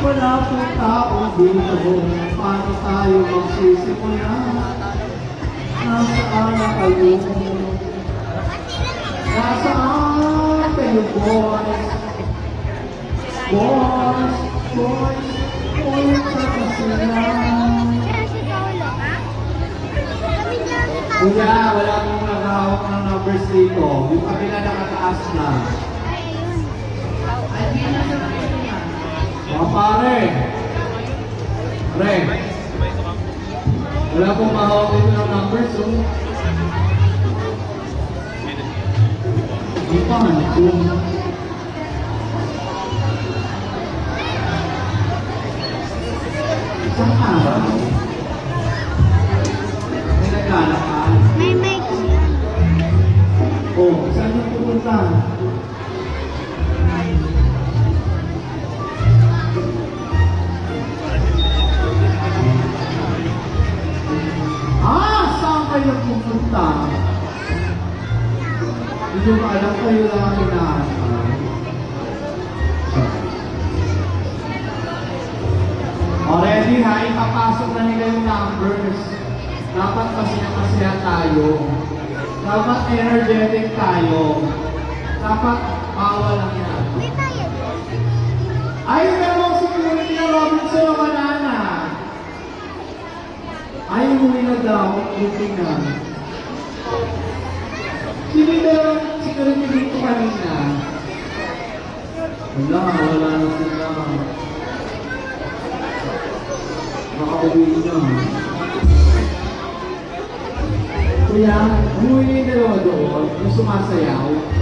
Wala pong taong binago Paano tayo magsisimula Nasaan na kayo Nasaan kayo boys Boys, boys Kuya, wala mong nagahawak ng numbers dito. Yung kabila nakataas na. Mga pare. Pre. Wala pong mahawak dito ng numbers, oh. Ang paano kung... Isang araw. Hindi ko alam kayo lang ang inaantay. Already ha, ipapasok na nila yung numbers. Dapat kasi masaya tayo. Dapat energetic tayo. Dapat bawal. May bayad. Ay, pero si Kuya na Robinson ang banana. Ay, umuwi na daw. Buti na. Sino na siguro niyo dito kanina? Wala, wala na sila. Makauwi na. Kuya, na yung dalawa doon. Yung sumasayaw.